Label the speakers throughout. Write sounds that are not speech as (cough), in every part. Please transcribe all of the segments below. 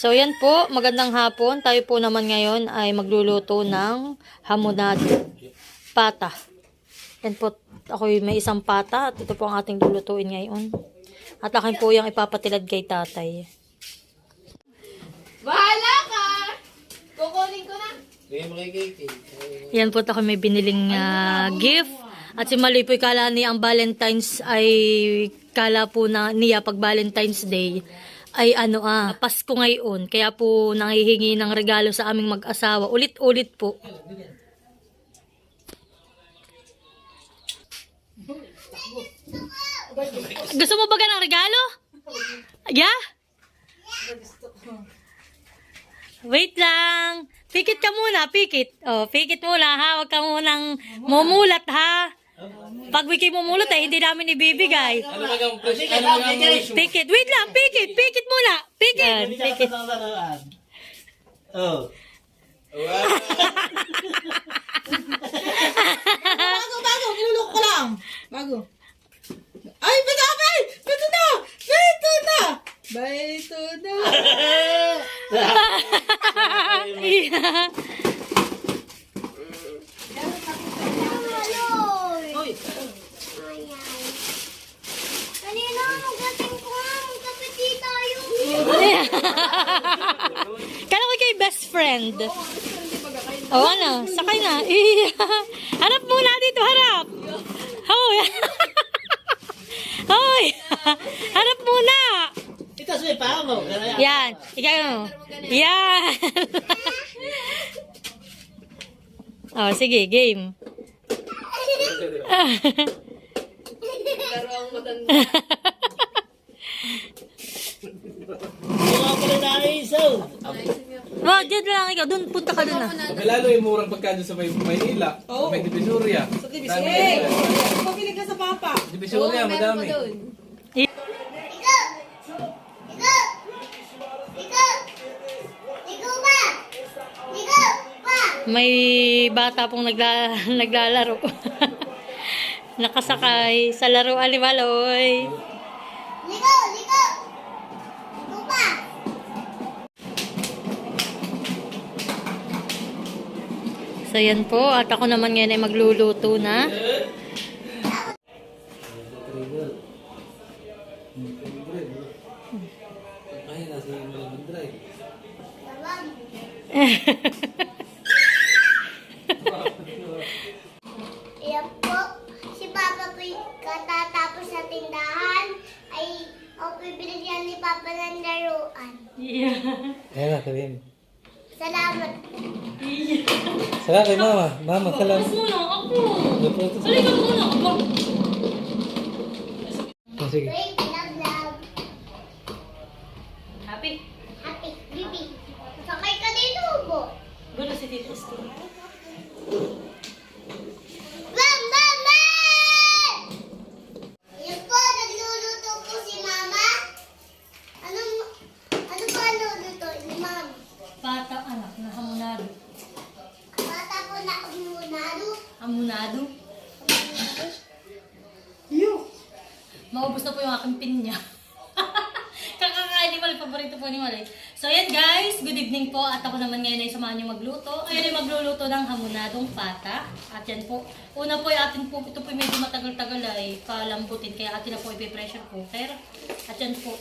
Speaker 1: So yan po, magandang hapon. Tayo po naman ngayon ay magluluto ng hamonado. Pata. Yan po, ako may isang pata at ito po ang ating lulutuin ngayon. At akin po yung ipapatilad kay tatay.
Speaker 2: Bahala ka! Kukunin ko na.
Speaker 1: Yan po ako may biniling ah, gift. At si Maloy po kala niya ang Valentine's ay kala po na niya pag Valentine's Day ay ano ah, Pasko ngayon. Kaya po nangihingi ng regalo sa aming mag-asawa. Ulit-ulit po. Gusto mo ba ng regalo? Yeah? Wait lang. Pikit ka muna, pikit. Oh, pikit muna ha. Huwag ka munang mumulat ha. Pag wiki mumulat eh, hindi namin ibibigay.
Speaker 3: Ano ba ang presyo? Ano ba?
Speaker 1: Pikit. Wait lang, pikit. Pikit muna. Pikit. Pikit.
Speaker 4: Oh.
Speaker 3: Wow.
Speaker 2: Bago, bago. Nilulok ko lang. Bago. Ay, bata ka! Bata na! Bata na! Bata na! (laughs) (laughs) Oy,
Speaker 5: Kanina, magating ko nga. Magkapiti tayo.
Speaker 1: Kala ko friend. Oh, ano? Sakay na. (laughs) Harap muna dito, harap. Hoy. (laughs) Hoy. (laughs) harap muna.
Speaker 4: Ikaw sa pa mo.
Speaker 1: Yan. Ikaw. Yan. oh, sige, game.
Speaker 4: Mga pala na isaw.
Speaker 1: Wow, dyan lang ikaw. Doon, punta ka doon ah.
Speaker 3: Lalo yung murang pagkano sa may Maynila.
Speaker 2: Oo.
Speaker 3: May Divisoria.
Speaker 2: sa. Hey! Pabili ka sa papa.
Speaker 3: Divisoria, madami.
Speaker 5: Ikaw! Ikaw! Ikaw! Ikaw ba? Ikaw ba?
Speaker 1: May bata pong nagla (laughs) naglalaro. (laughs) Nakasakay sa laruan ni Maloy.
Speaker 5: Ikaw!
Speaker 1: So yan po, at ako naman ngayon ay magluluto na.
Speaker 5: Iyan po, si Papa po katatapos sa tindahan ay ako bibigyan ni Papa ng laruan. (laughs)
Speaker 3: Ayan na, sabihin.
Speaker 5: Salamat.
Speaker 3: Saka kay mama. Mama, salam.
Speaker 1: muna ako. Halika muna ako.
Speaker 3: Oh, sige.
Speaker 5: Wait, love, love.
Speaker 1: Happy?
Speaker 5: Happy, bibi. Sakay ka dito, Ubo.
Speaker 1: Gulo si Tito Steve.
Speaker 5: Bam, bam, bam! Yan po, nagluluto po si Mama. Anong, ano po ang luluto ni Mama?
Speaker 1: Bata anak na hamonado.
Speaker 5: Bata po na umunado.
Speaker 1: Hamonado? Maubos na po yung aking pinya. (laughs) Kakakain ni Malay, paborito po ni Malay. So yan guys, good evening po. At ako naman ngayon ay samahan niyo magluto. Ngayon ay magluluto ng hamonadong pata. At yan po, una po ay atin po, ito po medyo matagal-tagal ay palambutin. Kaya atin na po ipipressure cooker. At yan po,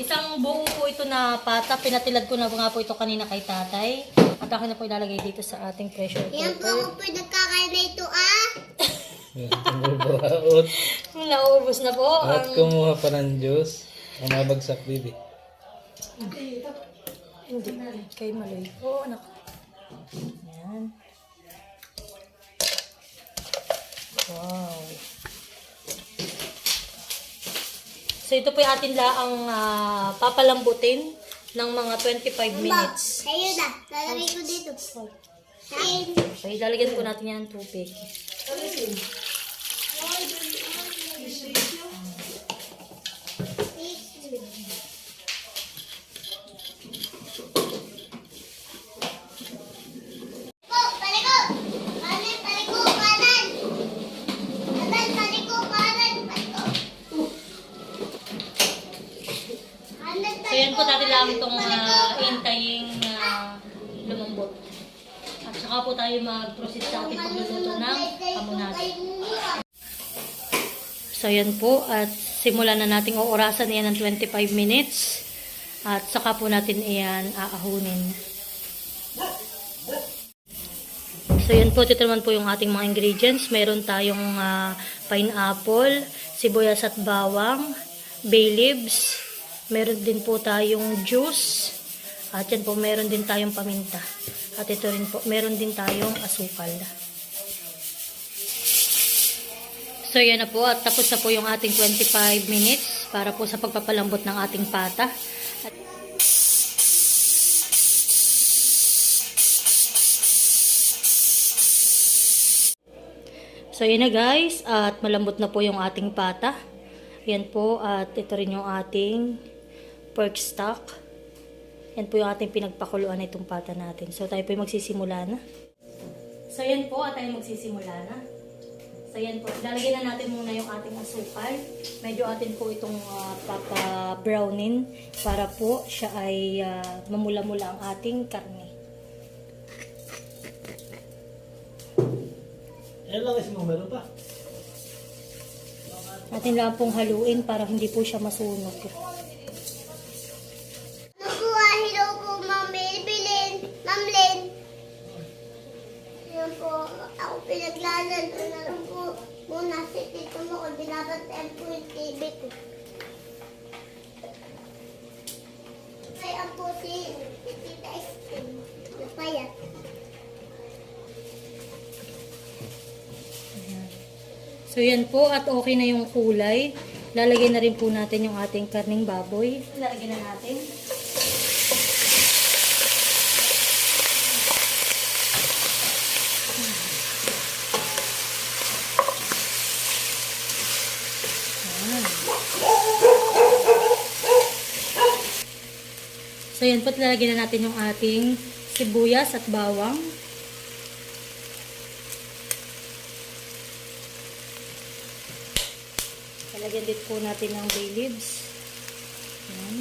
Speaker 1: isang buo po ito na pata. Pinatilad ko na nga po ito kanina kay tatay. At akin na po ilalagay dito sa ating pressure
Speaker 5: Yan po ako
Speaker 1: cooker.
Speaker 5: po nagkakain na ito, ah. (laughs)
Speaker 3: Babaot. (laughs)
Speaker 1: Naubos na po.
Speaker 3: At
Speaker 1: ang-
Speaker 3: kumuha pa ng juice. Ang mabagsak, bibi.
Speaker 1: Hindi. Kay Maloy. Oo, anak. Yan. Wow. So, ito po yung atin laang ah, papalambutin ng mga 25 minutes.
Speaker 5: Sa'yo na. Lalagay ko dito. Sa'yo.
Speaker 1: So, ilalagyan po natin yan ng tubig.
Speaker 5: Po, paliko. Kanan, paliko, kanan. Kanan, paliko, kanan, paliko. Kanan,
Speaker 1: So, yan po natin lang itong ah, saka po tayo mag-proceed sa ating pagluluto ng hamonado. So yan po at simulan na nating uurasan yan ng 25 minutes at saka po natin iyan aahunin. So yan po, ito naman po yung ating mga ingredients. Meron tayong ah, pineapple, sibuyas at bawang, bay leaves, meron din po tayong juice, at yan po meron din tayong paminta. At ito rin po, meron din tayong asukal. So yan na po, at tapos na po yung ating 25 minutes para po sa pagpapalambot ng ating pata. At So yun na guys, at malambot na po yung ating pata. Yan po, at ito rin yung ating pork stock. Yan po yung ating pinagpakuluan na itong pata natin. So tayo po yung magsisimula na. So yan po, at tayo magsisimula na. So yan po, lalagyan na natin muna yung ating asukal. Medyo atin po itong ah, papa-brownin para po siya ay ah, mamula-mula ang ating karne.
Speaker 4: Yan lang kasi mo meron pa.
Speaker 1: Atin lang pong haluin para hindi po siya masunog.
Speaker 5: Nakuha, hello po, Ma'am Bilin. Ma'am Lynn. Yan po, ako pinaglalaro na lang po. Muna si Tito mo ko, binabantayan po yung TV ko. Kaya po si, si Tita Estelle. Napayat.
Speaker 1: So yan po at okay na yung kulay. Lalagyan na rin po natin yung ating karning baboy. Lalagyan na natin. Ayan. So yan po, lalagyan na natin yung ating sibuyas at bawang. Lalagyan din po natin ng bay leaves. Ayan.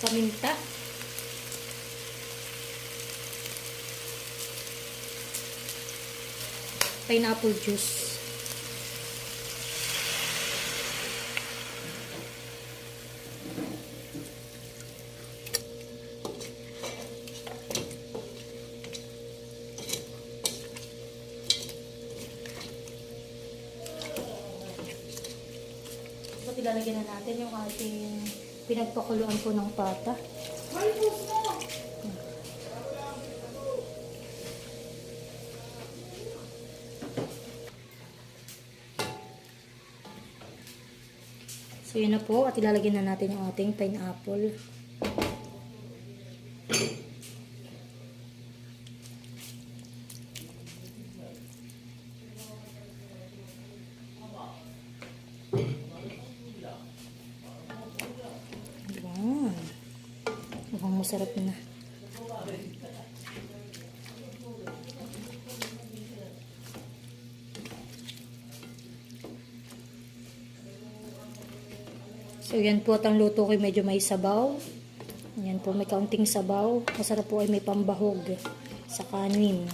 Speaker 1: Paminta. Pineapple juice. Pinagpakuluan po ng pata. So yun na po at ilalagyan na natin yung ating pineapple. Yan. Mukhang masarap na. So yan po at ang luto ko medyo may sabaw. Yan po may kaunting sabaw. Masarap po ay may pambahog sa kanin.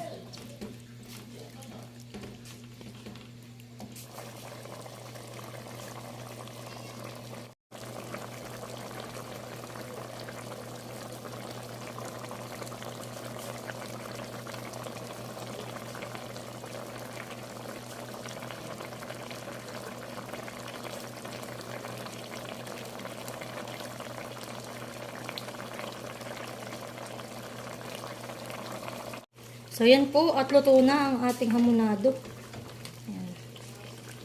Speaker 1: So yan po at luto na ang ating hamonado. Ayan.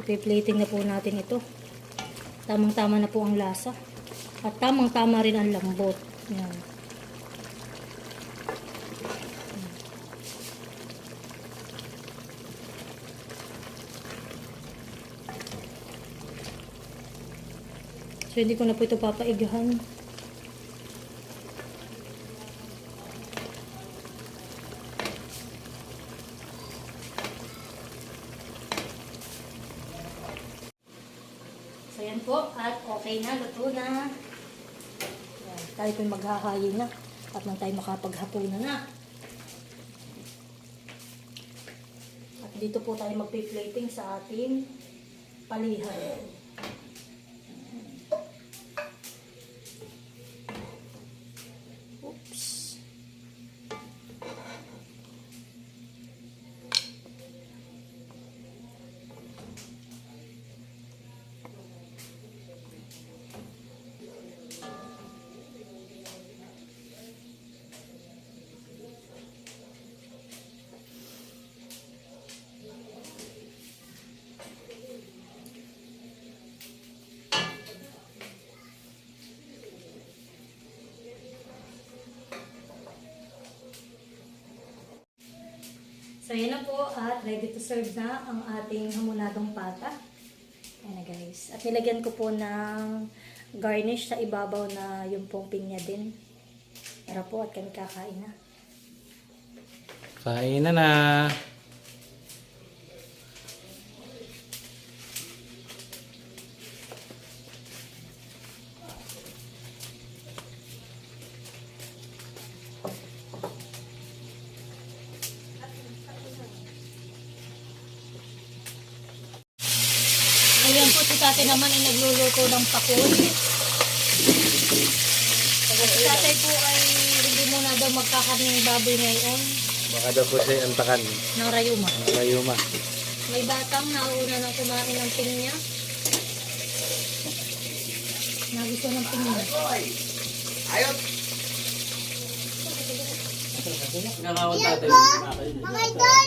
Speaker 1: Ipi-plating na po natin ito. Tamang-tama na po ang lasa. At tamang-tama rin ang lambot. Ayan. So hindi ko na po ito papaigahan. Po, at okay na, luto na. Tayo po maghahayin na. At nang tayo makapaghapunan na. At dito po tayo magpi-plating sa ating palihan. So, yan na po at ready to serve na ang ating hamonadong pata. Ayan na guys. At nilagyan ko po ng garnish sa ibabaw na yung pong pinya din. Tara po at kami kakain na.
Speaker 3: Kain na na.
Speaker 1: Tate naman ay nagluluto ng pakul. Si tate po ay hindi muna daw magkakarning baboy ngayon
Speaker 3: Baka daw po siya antakan.
Speaker 1: ng rayuma.
Speaker 3: Ang Rayuma.
Speaker 1: May batang nauna nang kumain ng pinya. Nagusto ng pinya.
Speaker 3: Nakakawat
Speaker 5: Yan po, mga idol.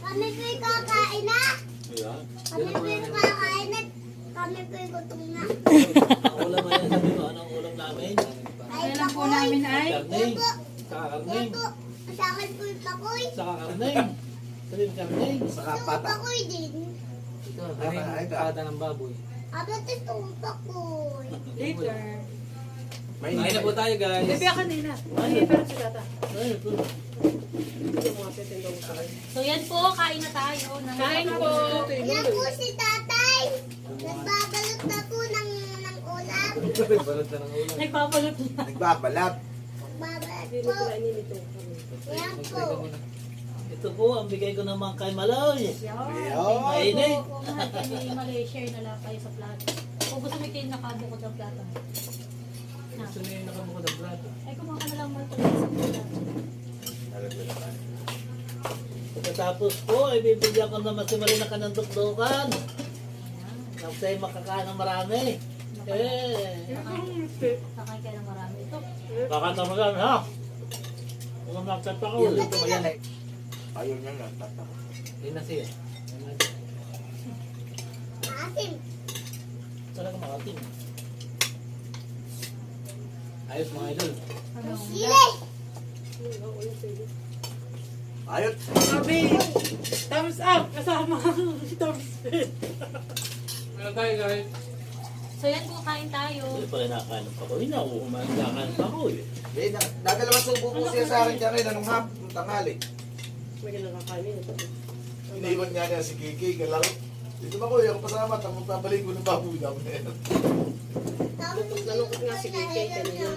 Speaker 5: Kami po'y kakain na. Kami po'y kakain Kami po'y gutom na.
Speaker 4: Ulam yan, sabi mo, anong ulam namin?
Speaker 5: Ay, po namin ay.
Speaker 4: Karning.
Speaker 5: po.
Speaker 4: Saka
Speaker 5: Yan
Speaker 4: karning.
Speaker 5: po. Sa akin po'y pakoy.
Speaker 4: Saka karning. Sabi mo karning.
Speaker 5: Ito pakoy din.
Speaker 3: Ito, kanin pata ng baboy.
Speaker 5: Abot itong pakoy.
Speaker 3: Kain na po tayo guys.
Speaker 1: So yan po, kain na tayo. Kain po.
Speaker 5: Yan po si tatay. Nagbabalot na po ng, ng ulam.
Speaker 3: Balot na ng ulam.
Speaker 1: Nagpapalot na.
Speaker 6: Nagbabalat.
Speaker 5: Nagbabalot po. Yan po.
Speaker 4: Ito po, ang bigay ko naman kay Maloy.
Speaker 6: Ayun.
Speaker 4: Mainit.
Speaker 1: Kung mahal kami Malaysia, na lang kayo sa plato. Kung gusto mo kayo nakabukod ng plato.
Speaker 3: Gusto niya yung nakabukod ang plato.
Speaker 1: Ay, kumuha ka na lang ito sa plato.
Speaker 4: Pagkatapos po, ay bibigyan ko naman si Marina ka ng tukdukan. Nang sa'yo makakain ng marami. Eh,
Speaker 1: Kakain kayo ng marami ito.
Speaker 4: baka tamagan ha. Kung magkata ko.
Speaker 3: Yan, mo yan eh.
Speaker 6: Ayaw niya nga. tatakot.
Speaker 3: Yan na siya.
Speaker 5: Asim.
Speaker 4: Talaga makating.
Speaker 3: Ayos mga idol.
Speaker 5: Sili.
Speaker 6: Ayot.
Speaker 2: Sabi, thumbs up. Kasama (laughs) ang thumbs
Speaker 3: Meron tayo guys.
Speaker 1: So yan po, kain tayo.
Speaker 4: Hindi pala nakakain ng pakoy na. Uumain kakain ng pakoy.
Speaker 6: Eh, na- Dadalawang subo po siya sa akin dyan rin. Anong hap? Anong tanghali?
Speaker 2: May nakakain ito.
Speaker 6: Iniwan niya niya si Kiki. Kalaro. Dito ba ko? Ako pasama. Tapos babalik ko ng baboy namin.
Speaker 5: Tapos
Speaker 2: Nalungkot nga si Kiki kanina.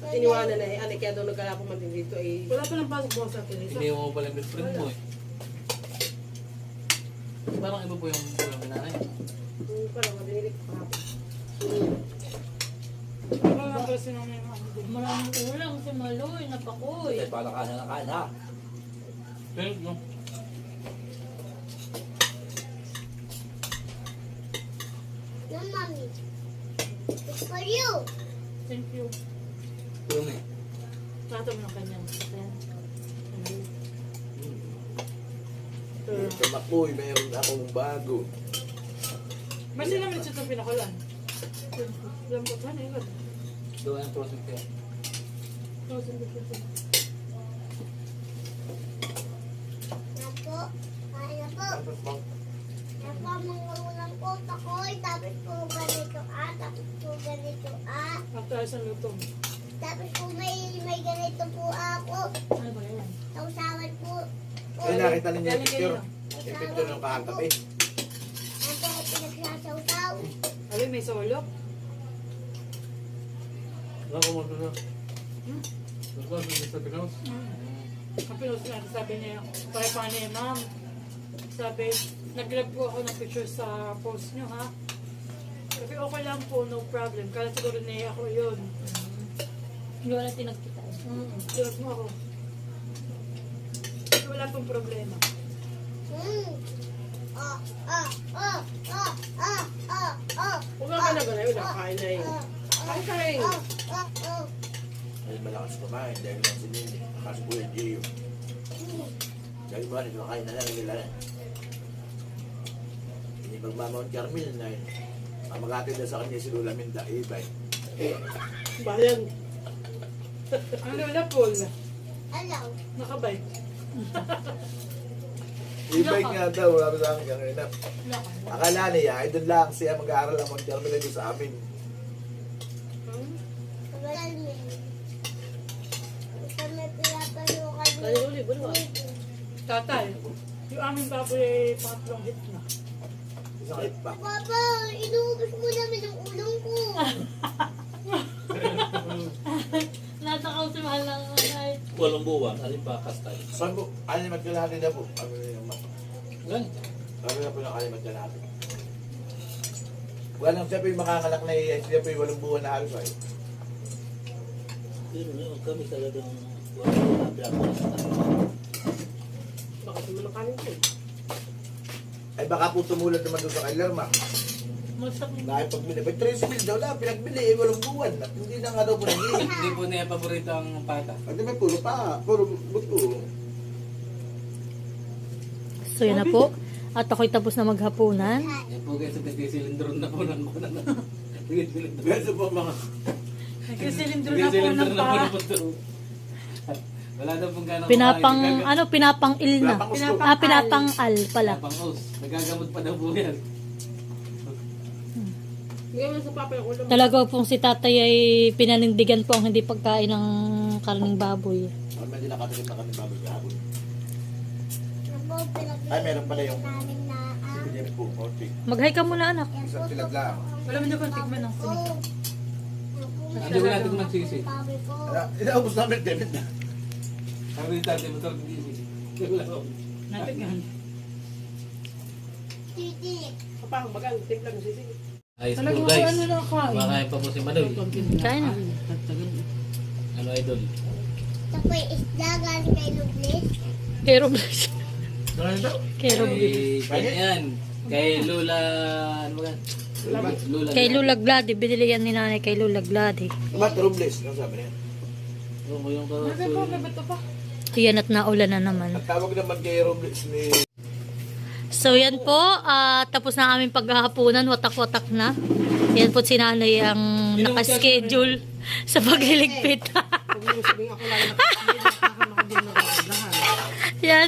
Speaker 2: At iniwanan na eh, ane kaya daw nagkala pumuntin dito eh. Wala pa nang pasok mo sa atin.
Speaker 3: Iniwan mo pala yung best friend mo eh. Parang iba po yung ulam ni
Speaker 1: Maraming ulam si Maloy, napakoy.
Speaker 4: Ay, pala kain na kain ha.
Speaker 3: Pero no.
Speaker 5: No, mommy. It's for you.
Speaker 1: Thank you.
Speaker 3: Ulam eh.
Speaker 1: Plato mo ng kanyang. Ayan.
Speaker 6: Sa Makoy, mayroon akong bago.
Speaker 2: Mas sila may sitong pinakulan. Lambot na yun.
Speaker 3: Doon ang process kaya.
Speaker 5: Yan po. Kaya po.
Speaker 6: Tapos bang
Speaker 5: Yan po ang mga ulam ko. Pakoy. Tapos po ganito ah. Tapos po ganito ah.
Speaker 2: After isang lutong.
Speaker 5: Tapos po may, may ganito po ako.
Speaker 1: Ano ba yan?
Speaker 5: Sausawan po.
Speaker 6: Ay, nakita ninyo yung picture. Yung picture ng kahantap eh.
Speaker 2: May solo.
Speaker 3: Wala ko mo doon.
Speaker 2: Kapilos na, sabi niya, pare pa niya, ma'am. Sabi, nag-grab po ako ng picture sa post niyo, ha? Sabi, okay lang po, no problem. Kala siguro niya ako yun.
Speaker 1: Hindi wala tinagkita.
Speaker 2: Mm, Tulad mo ako. Wala pong problema.
Speaker 5: Hmm. Ah, ah, ah, ah, ah, ah, ah.
Speaker 2: Huwag ka na gano'n, wala kain na yun. Kain.
Speaker 5: Ah, ah, ah.
Speaker 6: Ay, malakas kumain dahil lang si Nini. Kasi po yung Gio. Dahil ba, nito kain na lang nila. Hindi pagmamount Carmel na yun. Mamagatid na sa kanya si Lula Minda, ibay.
Speaker 2: Bayan. Ano na, Paul?
Speaker 5: Alam.
Speaker 2: Nakabay. (laughs)
Speaker 6: Ibay nga daw, wala ba sa akin kanina. Akala niya, ay doon lang siya mag-aaral ang Carmel dito sa amin.
Speaker 2: Kaya uli, bulo. Tatay, yung aming baboy ay pangatlong hit na.
Speaker 6: Isang hit pa.
Speaker 5: Papa, inuubos mo namin ang ulong ko. (laughs)
Speaker 1: Natakaw si mahal ng ay.
Speaker 4: Walang buwan, alin pa kastay.
Speaker 6: Saan po? Ano yung magkalahati na po? Ano yung
Speaker 4: Gan.
Speaker 6: Sabi na po ng kalimat ka natin. Walang siya po yung makakalak na iyan, siya po yung walong buwan na halos ay.
Speaker 4: Pero yun, kami talagang walang pinapakasta.
Speaker 2: Baka tumulong ko.
Speaker 6: Ay baka po tumulad naman doon sa kay Lerma.
Speaker 2: Masak
Speaker 6: Dahil pag binibay, 3 mil daw na, pinagbili, eh, walong buwan. At hindi na nga daw po nag (laughs)
Speaker 3: Hindi po niya paborito ang pata.
Speaker 6: At may puro pa, puro buto.
Speaker 1: So yan na po. At ako'y tapos na maghapunan.
Speaker 3: Yan po guys, nagsisilindron na po ng kuna na.
Speaker 6: Ganso po mga,
Speaker 2: na po
Speaker 3: Nagsisilindron
Speaker 2: ng
Speaker 3: na po
Speaker 2: pa.
Speaker 3: ng puto. Wala daw pong gano'ng
Speaker 1: Pinapang, ano, pinapang il na.
Speaker 6: Pinapang.
Speaker 1: Ah, pinapang al pala.
Speaker 3: Pinapang os. Nagagamot pa daw po yan.
Speaker 2: Bigyan mo sa papa yung ulam.
Speaker 1: Talaga pong si tatay ay pinanindigan po ang hindi pagkain ng karning baboy.
Speaker 6: naman din nakatalim na kami baboy kahapon. Ay, meron pala yung Hindi konti.
Speaker 1: Mag-hi ka muna anak.
Speaker 6: Isang.
Speaker 2: Wala mo na kung tigman ng.
Speaker 3: Hindi ko natin magsisi.
Speaker 6: Ano, Inaubos namin, David na.
Speaker 3: Sabi ni tatay, hindi si. Wala ko.
Speaker 2: Natigyan.
Speaker 5: Titinik.
Speaker 2: Kapag bagang tiglan ng sisig.
Speaker 3: Ayos
Speaker 2: Talaga
Speaker 3: po
Speaker 2: ko
Speaker 3: guys.
Speaker 2: ano na kain.
Speaker 3: Kumakain pa po si Manoy.
Speaker 1: Kain na.
Speaker 3: Ano idol?
Speaker 5: Yung isda galing kay Lublis.
Speaker 1: Kay Robles. (laughs) Kay Robles.
Speaker 3: Kay, yan. Kay Lula, ano ba? Lula.
Speaker 1: Kay Lula Glady. Binili yan ni nanay kay Lula Glady.
Speaker 6: Ba't Robles? Ano sabi niya?
Speaker 3: Yung, yung
Speaker 2: Nabi po, nabi to pa.
Speaker 1: Yan at naulan na naman.
Speaker 6: Ang tawag naman kay Robles ni...
Speaker 1: So yan po, ah, tapos na aming paghahaponan, watak-watak na. Yan po si nanay ang nakaschedule sa pagliligpit. (laughs) Yan.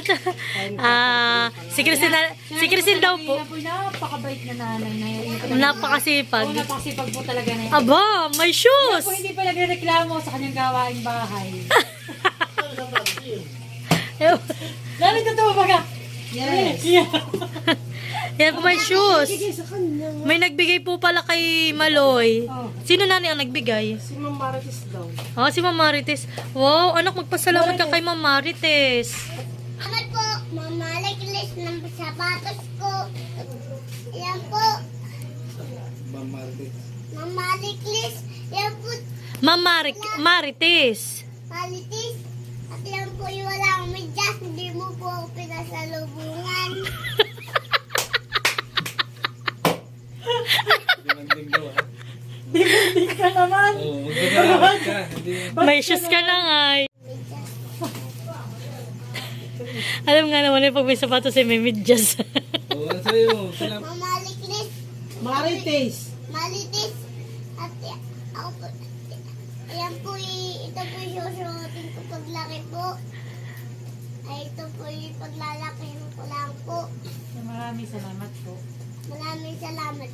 Speaker 1: Ah, si Christine, na- si Christine daw po,
Speaker 2: po, napakabait na nanay na yun.
Speaker 1: napakasipag.
Speaker 2: Napakasipag po talaga na yun.
Speaker 1: Aba, may shoes!
Speaker 2: Po, hindi pa nagreklamo sa kanyang gawaing bahay. (laughs) Lalo totoo baga. Yes. Yeah. (laughs)
Speaker 1: Yan po may shoes.
Speaker 2: sa kanya.
Speaker 1: May nagbigay po pala kay Maloy.
Speaker 2: Oh.
Speaker 1: Sino nani ang nagbigay?
Speaker 2: Si Ma'am Marites daw.
Speaker 1: Ah, si Ma'am Marites. Wow, anak, magpasalamat ka kay Ma'am Marites.
Speaker 5: Salamat po, mamaliklis ng sapatos ko. Yan po, mamaliklis. Yan po,
Speaker 1: Ma'am Mari- Marites.
Speaker 5: malitis. At yan po yung walang medyas. Hindi mo po ako pinasalubungan.
Speaker 2: Hindi ka naman.
Speaker 3: Oo, magpapalamat ka. Hindi.
Speaker 1: May shoes ka na nga. eh. Alam nga naman eh, pag may sapatos ay may medyas. (laughs)
Speaker 3: Oo, ano sa'yo? Salamat.
Speaker 5: Mamaliklis.
Speaker 2: Marites.
Speaker 5: Malitis. At y- ako po, yan po y- ito po yung susuotin ko paglaki po. Ay, ito po yung paglalakihin ko lang po.
Speaker 2: Maraming salamat po.
Speaker 5: Maraming salamat.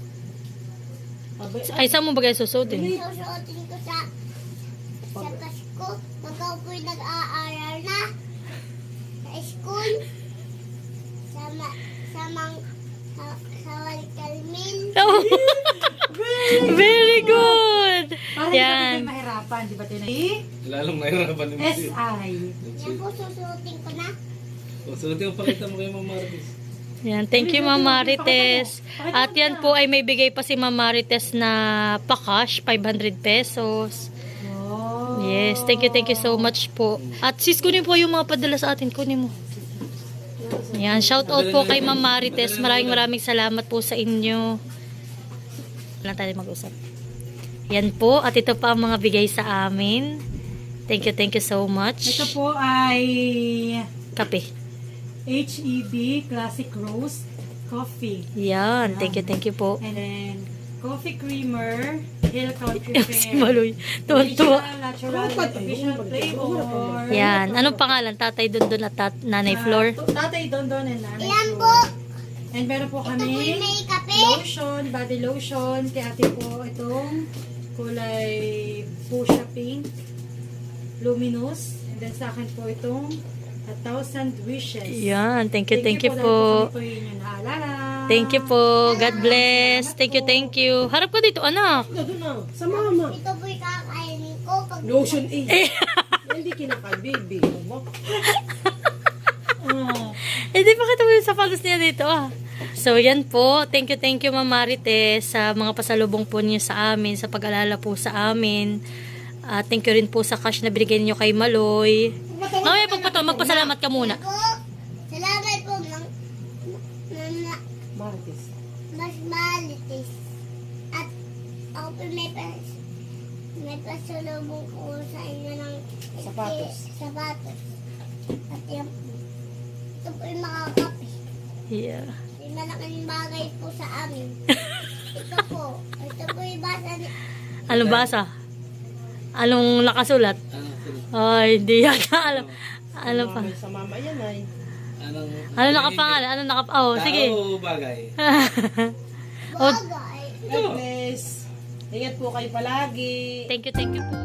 Speaker 1: ay, saan mo ba kayo susutin?
Speaker 5: Susuotin ko sa sa Pasko. Pag ako po'y nag-aaral na sa school. Sa, ma, sa mang sa, sa Walcalmin. (laughs)
Speaker 1: Oh. Very good!
Speaker 2: Para hindi
Speaker 1: Yan.
Speaker 2: Kami mahirapan, di ba Tinay?
Speaker 3: Lalong nahirapan ni Missy.
Speaker 2: S.I.
Speaker 5: Yan po susuotin ko na.
Speaker 3: O, sulit yung pakita mo kay Ma'am Martis.
Speaker 1: Yan, thank you Ma'am Marites. At yan po ay may bigay pa si Ma'am Marites na pa-cash, 500 pesos.
Speaker 2: Oh.
Speaker 1: Yes, thank you, thank you so much po. At sis, kunin po yung mga padala sa atin, kunin mo. Yan, shout out po kay Ma'am Marites. Maraming maraming salamat po sa inyo. Wala tayo mag-usap. Yan po, at ito pa ang mga bigay sa amin. Thank you, thank you so much.
Speaker 2: Ito po ay
Speaker 1: Kape.
Speaker 2: HEB Classic Roast Coffee.
Speaker 1: Yan, thank you, thank you po.
Speaker 2: And then, coffee creamer, Hill Country (laughs)
Speaker 1: si
Speaker 2: Fair.
Speaker 1: Maloy, tuwan-tuwa.
Speaker 2: Natural, artificial flavor.
Speaker 1: Yan, anong pangalan? Tatay Dundun at tat Nanay Flor?
Speaker 2: Ah, Tatay Dondon and Nanay
Speaker 5: Yan
Speaker 2: Flor.
Speaker 5: po.
Speaker 2: And meron po
Speaker 5: Ito po yung
Speaker 2: kami
Speaker 5: may kape.
Speaker 2: lotion, body lotion. Kay ate po itong kulay fuchsia pink, luminous. And then sa akin po itong a thousand wishes.
Speaker 1: Yan, thank you, thank you
Speaker 2: dahil
Speaker 1: po.
Speaker 2: po.
Speaker 1: Thank you po. God bless. Thank you, thank you. Harap ka dito, anak.
Speaker 2: Sa mama.
Speaker 5: Ito po yung kakainin ko. Pag
Speaker 2: Lotion A.
Speaker 1: Eh, (laughs)
Speaker 2: Hindi kinakal, baby.
Speaker 1: hindi pa kita mo yung sapatos niya dito, ah. So, yan po. Thank you, thank you, Ma'am Marites, sa mga pasalubong po niyo sa amin, sa pag-alala po sa amin. At thank you rin po sa cash na binigay niyo kay Maloy. Mamaya pagpato, magpasalamat ka muna.
Speaker 5: salamat po ng
Speaker 2: Martis.
Speaker 5: mas malitis. At ako po may pas, may pasalubong ko sa inyo ng
Speaker 2: Sapatos.
Speaker 5: sapatos. At yung, ito po yung makakape.
Speaker 1: Yeah.
Speaker 5: Malaking bagay po sa amin. ito po. Ito po yung basa ni...
Speaker 1: Anong basa? Anong nakasulat?
Speaker 3: Ano, sige.
Speaker 1: Ay, hindi yata alam. Ano pa?
Speaker 2: Sa mama yan ay.
Speaker 3: Anong...
Speaker 1: Ano nakapangalan? Ano nakap... Oh, sige.
Speaker 3: Tao bagay?
Speaker 1: Oh, (laughs)
Speaker 5: Bagay.
Speaker 2: God bless. Ingat po kayo palagi.
Speaker 1: thank you, thank you po.